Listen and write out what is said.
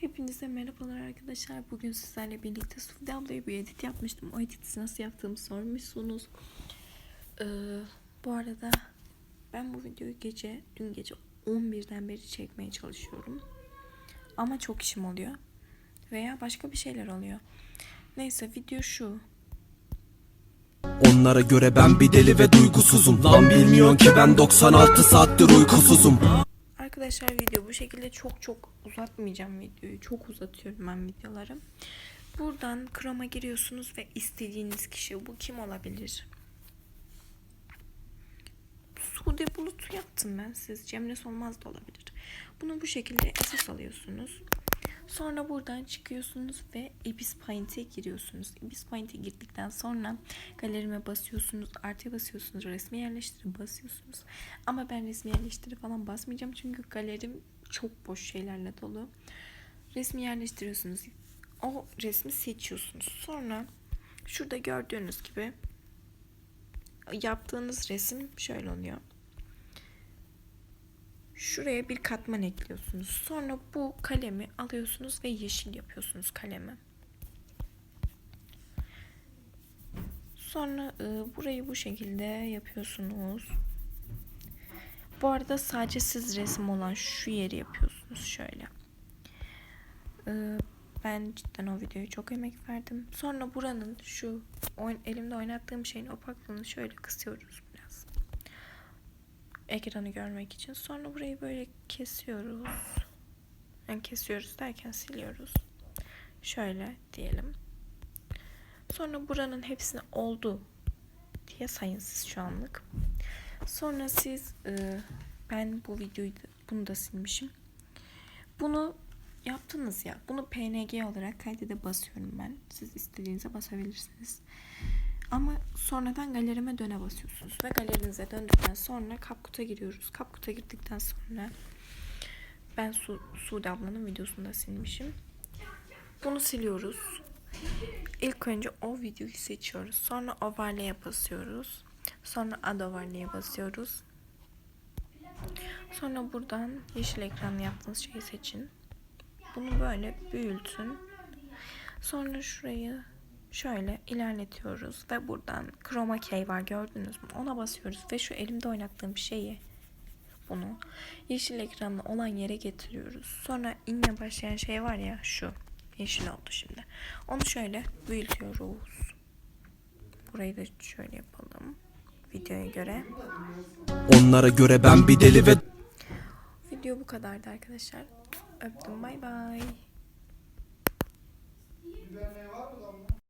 Hepinize merhabalar arkadaşlar. Bugün sizlerle birlikte Sude ablaya bir edit yapmıştım. O editi nasıl yaptığımı sormuşsunuz. Ee, bu arada ben bu videoyu gece, dün gece 11'den beri çekmeye çalışıyorum. Ama çok işim oluyor. Veya başka bir şeyler oluyor. Neyse video şu. Onlara göre ben bir deli ve duygusuzum Lan bilmiyorsun ki ben 96 saattir uykusuzum Arkadaşlar video bu şekilde çok çok uzatmayacağım videoyu. Çok uzatıyorum ben videoları. Buradan Chrome'a giriyorsunuz ve istediğiniz kişi bu kim olabilir? Sude Bulut'u yaptım ben siz. Cemre Solmaz da olabilir. Bunu bu şekilde esas alıyorsunuz. Sonra buradan çıkıyorsunuz ve Ibis Paint'e giriyorsunuz. Ibis Paint'e girdikten sonra galerime basıyorsunuz, artıya basıyorsunuz, resmi yerleştiri basıyorsunuz. Ama ben resmi yerleştiri falan basmayacağım çünkü galerim çok boş şeylerle dolu. Resmi yerleştiriyorsunuz. O resmi seçiyorsunuz. Sonra şurada gördüğünüz gibi yaptığınız resim şöyle oluyor. Şuraya bir katman ekliyorsunuz. Sonra bu kalemi alıyorsunuz ve yeşil yapıyorsunuz kalemi. Sonra e, burayı bu şekilde yapıyorsunuz. Bu arada sadece siz resim olan şu yeri yapıyorsunuz şöyle. E, ben cidden o videoya çok emek verdim. Sonra buranın şu oyn- elimde oynattığım şeyin opaklığını şöyle kısıyoruz ekranı görmek için. Sonra burayı böyle kesiyoruz. Yani kesiyoruz derken siliyoruz. Şöyle diyelim. Sonra buranın hepsini oldu diye sayın siz şu anlık. Sonra siz e, ben bu videoyu bunu da silmişim. Bunu yaptınız ya. Bunu PNG olarak kaydede basıyorum ben. Siz istediğinize basabilirsiniz. Ama sonradan galerime döne basıyorsunuz. Ve galerinize döndükten sonra CapCut'a giriyoruz. CapCut'a girdikten sonra ben Su Sude ablanın videosunu da silmişim. Bunu siliyoruz. İlk önce o videoyu seçiyoruz. Sonra overlay'e basıyoruz. Sonra add overlay'e basıyoruz. Sonra buradan yeşil ekranlı yaptığınız şeyi seçin. Bunu böyle büyütün. Sonra şurayı şöyle ilerletiyoruz ve buradan chroma key var gördünüz mü? Ona basıyoruz ve şu elimde oynattığım şeyi bunu yeşil ekranla olan yere getiriyoruz. Sonra inle başlayan şey var ya şu yeşil oldu şimdi. Onu şöyle büyütüyoruz. Burayı da şöyle yapalım. Videoya göre. Onlara göre ben bir deli ve... Video bu kadardı arkadaşlar. Öptüm bay bay. Bir var mı lan?